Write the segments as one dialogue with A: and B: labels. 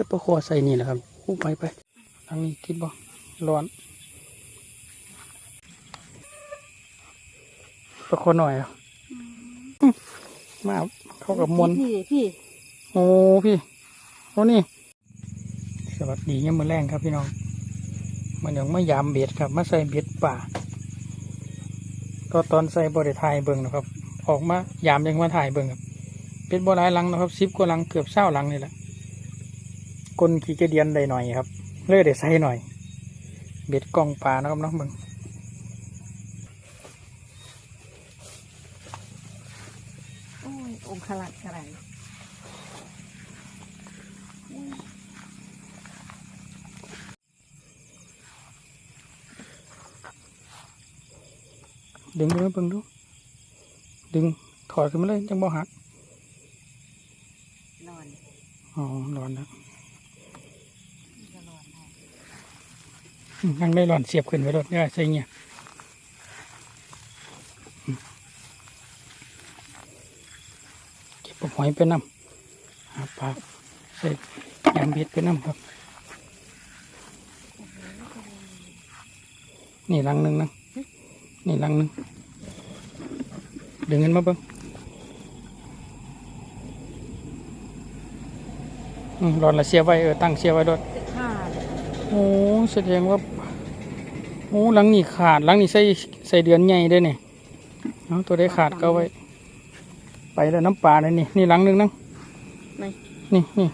A: แต่ปลาคอใส่นี่แหละครับอู้ไปไปทางนี้ติดบ่ร้อนปลาคอหน่อยเหรออืมมาเข้ากับมวล
B: พี่พี่
A: โอ้พี่โอ้นี่สวัสดีเนี่ยามมือแรงครับพี่น้องมันยังไม่ยามเบ็ดครับมาใส่เบ็ดป่า ก็ตอนใส่บริถ่ายเบิ่งนะครับ ออกมายามยังมาถ่ายเบิ่งครับเป็นบ่หลายหลังนะครับสิบกว่าหลังเกือบเศร้าหลังนี่แหละ กลขี่กระเดียนได้หน่อยครับ เลยได้ใส่หน่อย เบ็ดกล้องปลานะครับเน้องเบิ่ง
B: โอ้ยองค์ขลัดขนาด
A: ดึงไปเบิ่งดู ดึงถอดขึ้นมาเลย จังบ่หัก
B: นอน
A: อ๋อร้อนแล้ว
B: จะนอนได้
A: อืมยังไม่ร้อนเสียบขึ้นไปรถเนี่ยใช่เงี้ยเก็บปลาหอยไปน้ำหาปลาใส่ยางเบ็ดไปน้ำครับ นี่ลังหนึ่งนะนี่ลังหนึ่งดึงเงินมาเบิ้งอืมร้อนละเสียบไว้เออตั้งเสียบไว้รถ
B: จะฆ่าเลย
A: โอ้แสดงว่า โอ้หลังนี่ขาดหลังนี่ใส่ใส่เดือนใหญ่เด้วยเนี่ยเอาตัวได้ขาดก็เอาไว้ ไปแล้วน้ำปลาเลยนี่นี่หลังหนึงนั่ง
B: ไม่
A: นี่นี่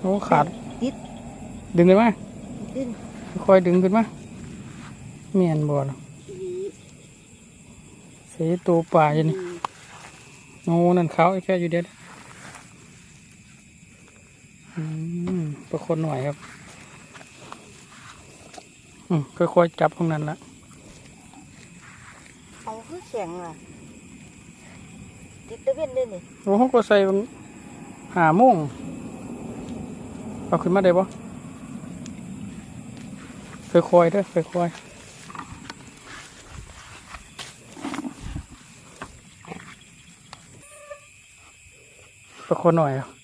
A: โอ้ขาด
B: ติด
A: ดึงขึ้นมา
B: ดิ้น
A: ค่อยดึงขึ้นมาเมียนบ่ล่ะ
B: อี
A: ใส่ตัวปลาอยู่นี่โอ้นั่นเขาวไอ้แค่อยู่เด็ดอืม ประคนหน่อยครับ อืมค่อยๆจับตรงนั้นละ
B: เอาคือแข็งอะติดตะเวนด้วยนี่
A: โอ้เขาก็ใส่บางหาโม่งเอาขึ้นมาได้ปะค่อยๆเด้อค่อยๆประคนหน่อยอะอ๋อ
B: มัน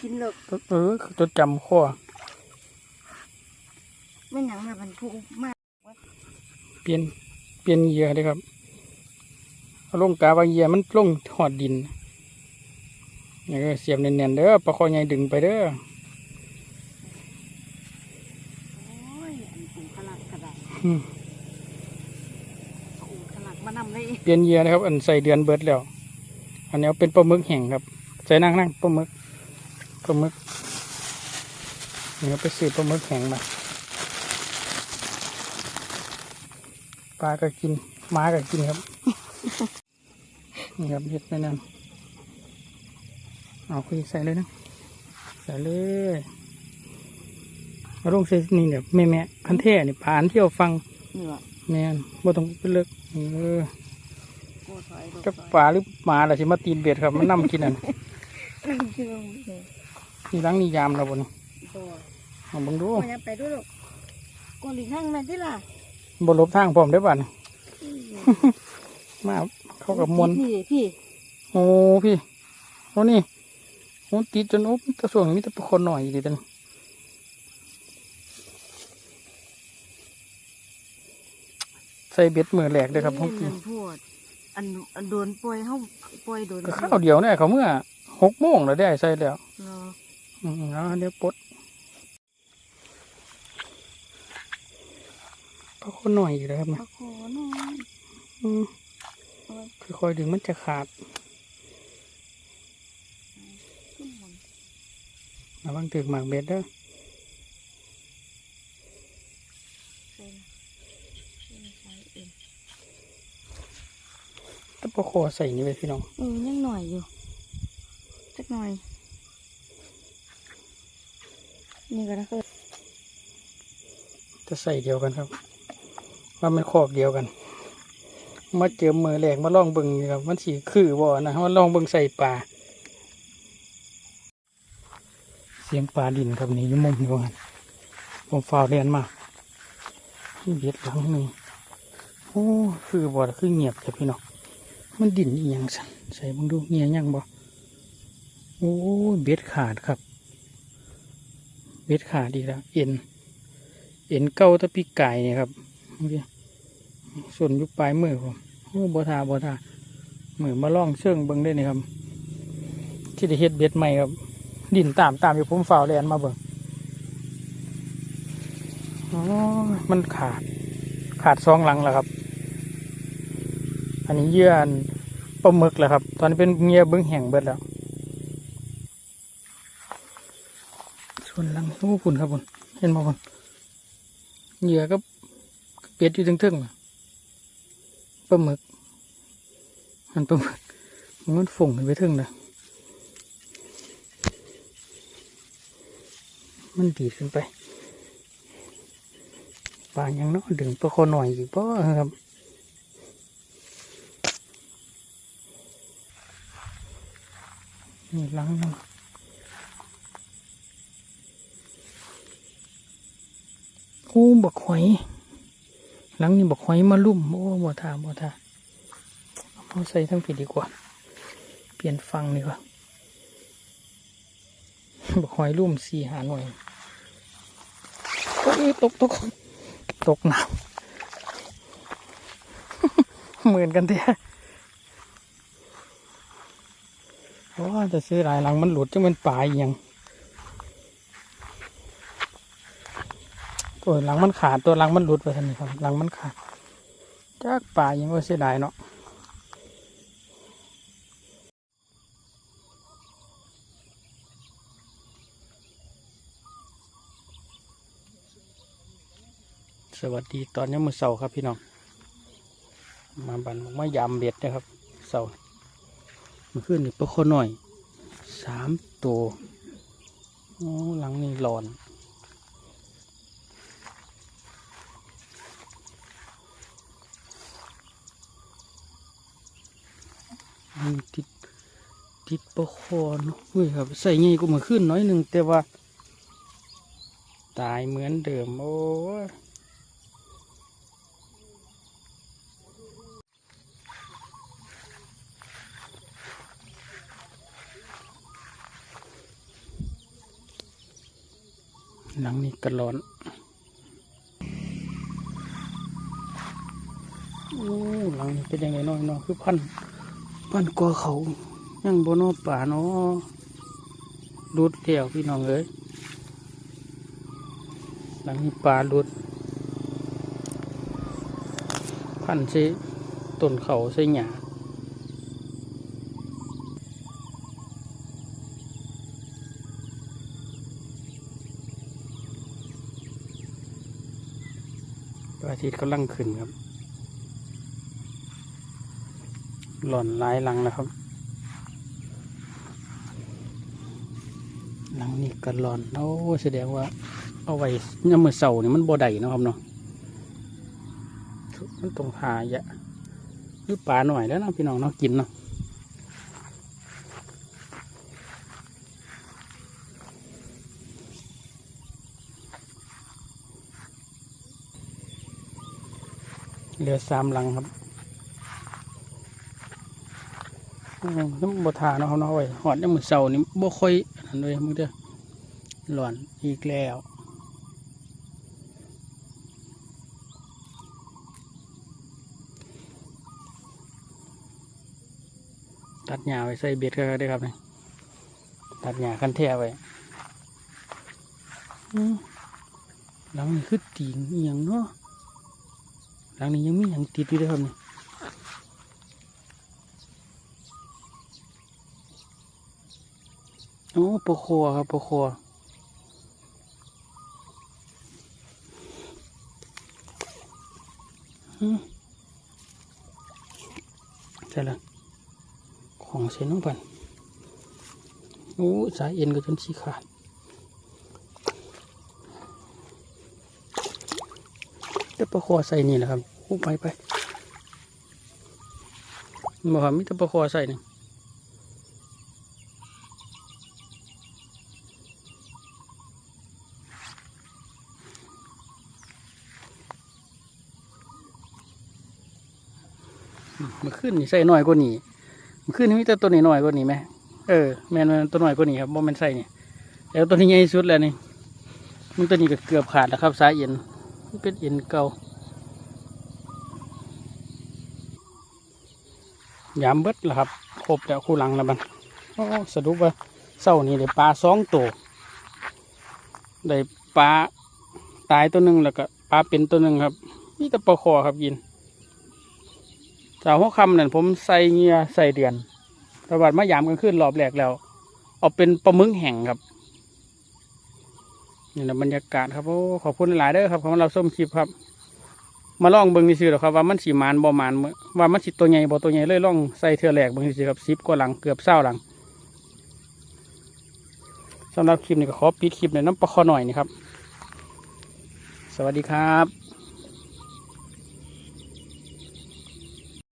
B: กินเลิก
A: เออคือตัวจำข้อ
B: ไม่หนังแบบมันพุกมาก
A: เปลี่ยนเปลี่ยนเหยื่อเลยครับเอาลงกาว่าเหยื่อมันลงหอดดินนี่ก็เสียบแน่นๆเด้อประคอใหญ่ดึงไปเด้อ
B: โอ้ยอันองค์ขลัดกระดาษ
A: อืม
B: องค์ขลัดมานำเลย
A: เปลี่ยนเหยื่อนะครับ อันใส่เดือนเบิดแล้ว อันนี้เอาเป็นปลาหมึกแห้งครับ ใส่นั่งนั่งปลาหมึกป ลาหมึกนี่เอาไปซื้อปลาหมึกแห้งมาปลาก็กินหมาก็กินครับนี่ครับเห็ดไม่นานเอาคุยใส่เลยนะใส่เลยเอาลงใส่นี่เนี่ยแม่แม่พันเท่นี่ผ่านเที่ยวฟัง
B: นี่วะ
A: แม่นบ่ต้องไปเลิกเออ
B: โก้ถอยโก้
A: จัก
B: ถอย
A: ปลาหรือหมาล่ะสิมาตีนเบ็ดครับมันนํกินอัน
B: นั่งกินลงเลย
A: นี่ล้างนี่ยามเราบ่นี่
B: โก้
A: เอาเบิ่งดู
B: โก้ยังไปด้วยลูกโก้หลีกทางนั่นที่ล่ะ
A: บ่หลบทางพร้อมได้อบัดนี้มาเข้ากับมวล
B: พี่พี่
A: โอ้พี่โอ้นี่โอ้ติดจนโอ้ตะส่วงนี้มีแต่คนหน่อยอยู่ดิตันใส่เบ็ดมือแหลกเลยครับผม
B: นั่นพูดอันอันโดนปล่อยเฮาปล่อยโดน
A: ก็ข้าวเดียวเนี่ยเขาเมื่อหกโมงแล้วได้ใส่แล้ว
B: เนาะ
A: อืมแล้วเดี๋ยวปลดก็คนหน่อยอยู่แล้วครับนะ
B: ปะโคน้อย
A: อืมค่อยๆดึงมันจะขาด
B: ขึ้นหมด
A: ระวังถึกหมากเบ็ดเด้อ
B: เส้นเส้นใช้เอง
A: ถ้าปลาคอใส่นี่ไปพี่น้อง
B: เออยังหน่อยอยู่สักหน่อย นี่ก็ได้คือ
A: จะใส่เดียวกันครับ ว่ามันคอกเดียวกันมาเจอมือแหลกมาล่องเบิงนี่ครับมันสีคือบ่อนะมาล่องเบิงใส่ปลาเสียงปลาดินครับนี่ยุ่มุมอยู่กันผมฝ่าเรียนมาเบ็ดหลังหนึ่งโอ้คือบ่ล่ะคือเงียบครับพี่น้องมันดินอีหยังสันใส่บิ่งดูเงียยังบ่โอ้เบ็ดขาดครับ เบ็ดขาดอีกแล้วเอ็น เอ็นเก้าตะปีกไก่เนี่ยครับส่วนยุบปลายมือผมโอ้บทาบทามือมาล่องเชื่องเบิ้งได้นี่ครับ ที่ได้เฮ็ดเบ็ดใหม่ครับ ดินตามตามอยู่ผมฝ่าแลนมาเบิ่งอ๋อมันขาด ขาดซองหลังแล้วครับ อันนี้เยื่อนปลาหมึกแหละครับ ตอนนี้เป็นเงียเบิ้งแห้งเบิดแล้ว ส่วนหลังโอ้คุณครับคุณเห็นบ่คุณเหยื่อก็เป็ดอยู่ทึ่งๆปลาหมึกมันปลาหมึกมันฝุ่งขึ้นไปทึ่งนะมันดีขึ้นไปปลายังเนาะดึงปลาคอหน่อยอยู่ป่ครับนี่ลังนึงโอ้ บักหอยหลังนี้บักหอยมาลุ่มโอ้บ่ทาบ่ทาเอาใส่ทั้งผิดดีกว่า เปลี่ยนฟังดีกว่าบักหอยลุ่มสี่หาหน่วยโอ้ยตกตกตกหนักเหมือนกันเถอะโอ้จะซื้อหลายหลังมันหลุดจังเป็นป่าอหยัง ตัวหลังมันขาดตัวหลังมันหลุดไปทันทีครับ หลังมันขาดจากป่ายังก็เสียดายเนาะสวัสดีตอนนี้มือเสาครับพี่น้อง มาบันมายามเบ็ดนะครับเสามันขึ้นนี่ปลาคอหน่อยสามตัวโอ้หลังนี่หลอน ติดติดปลาคอเนาะเฮ้ยครับ ใส่ไงก็มาขึ้นน้อยหนึ่งแต่ว่า ตายเหมือนเดิมโอ้ยหลังนี้ก็ร้อนโอ้หลังนี้เป็นยังไงน้อยนาะคือพัน พันกว่าเขา ยังบนอป่าเนาะรุดเดี่ยวพี่น้องเอ้ยหลังนี้ป่ารุด พันใส่ต้นเขาใส่หญ้าพระอาทิตย์กำลังขึ้นครับ หล่อนหลายหลังแล้วครับ หลังนี้ก็หล่อนโอ้แสดงว่า เอาไว้ยามมือเสานี่มันบ่ได้นะครับเนาะมันต้องหายะหรือปลาหน่อยแล้วนะพี่น้องเนาะกินเนาะเหลือสามหลังครับ อืม น้ำบ่ทาเนาะเขาเนาะไว้หอดยามมือเสานี่บ่ค่อยอันนั้นเลยมึงเด้อหล่อนอีกแล้วตัดหญ้าไว้ใส่เบ็ดก็ได้ครับนี่ตัดหญ้าคันแท้ไว้อืมหลังนี้คือตีงอหย่างเนาะหลังนี้ยังมีอย่างติดอยู่เด้วยครับนี่ โอ้ปลาคอครับปลาคอใช่แล้วของเซนอบันโอ้สายเอ็นก็จนสีขาดแต่ประคอใส่นี่แหละครับโอ้ไปไปบอกว่ามีแต่ประคอใส่นี่ มันขึ้นใส่หน้อยกว่านี้มันขึ้นมีแต่ตัวนี้น้อยกว่านี้ไหมเออแม่นมันตัวหน่อยกว่านี้ครับบ่แม่นใส่เนี่ยแล้วตัวนี้ใหญ่สุดแล้วนี่มันตัวนี้ก็เกือบขาดแล้วครับสายเอ็นมันเป็นเอ็นเก่ายามเบิดแล้วครับครบแล้วคู่หลังแล้วบันโอ้สรุปว่าเศร้านี่ได้ปลาสองตัวได้ปลาตายตัวหนึ่งแล้วก็ปลาเป็นตัวหนึ่งครับนี่แต่ปลาคอครับยิน จากหัวคำนั่นผมใส่เงียใส่เดือนประวัติมายามกันขึ้นรอบแรกแล้ว เอาเป็นปลาหมึกแห้งครับนี่แหละบรรยากาศครับโอ้ขอบคุณหลายเด้อครับของเราส้มคลิปครับ มาลองเบิ่งนี่สิหรอครับว่ามันสีมานบ่มานมื้อว่ามันสิตัวใหญ่บ่ตัวใหญ่เลยลองใส่เทือแรกเบิ่งสิครับสิบกว่าหลังเกือบเศร้าหลังสำหรับคลิปนี้ก็ขอปิดคลิปในน้ำปลาคอหน่อยนี่ครับ สวัสดีครับ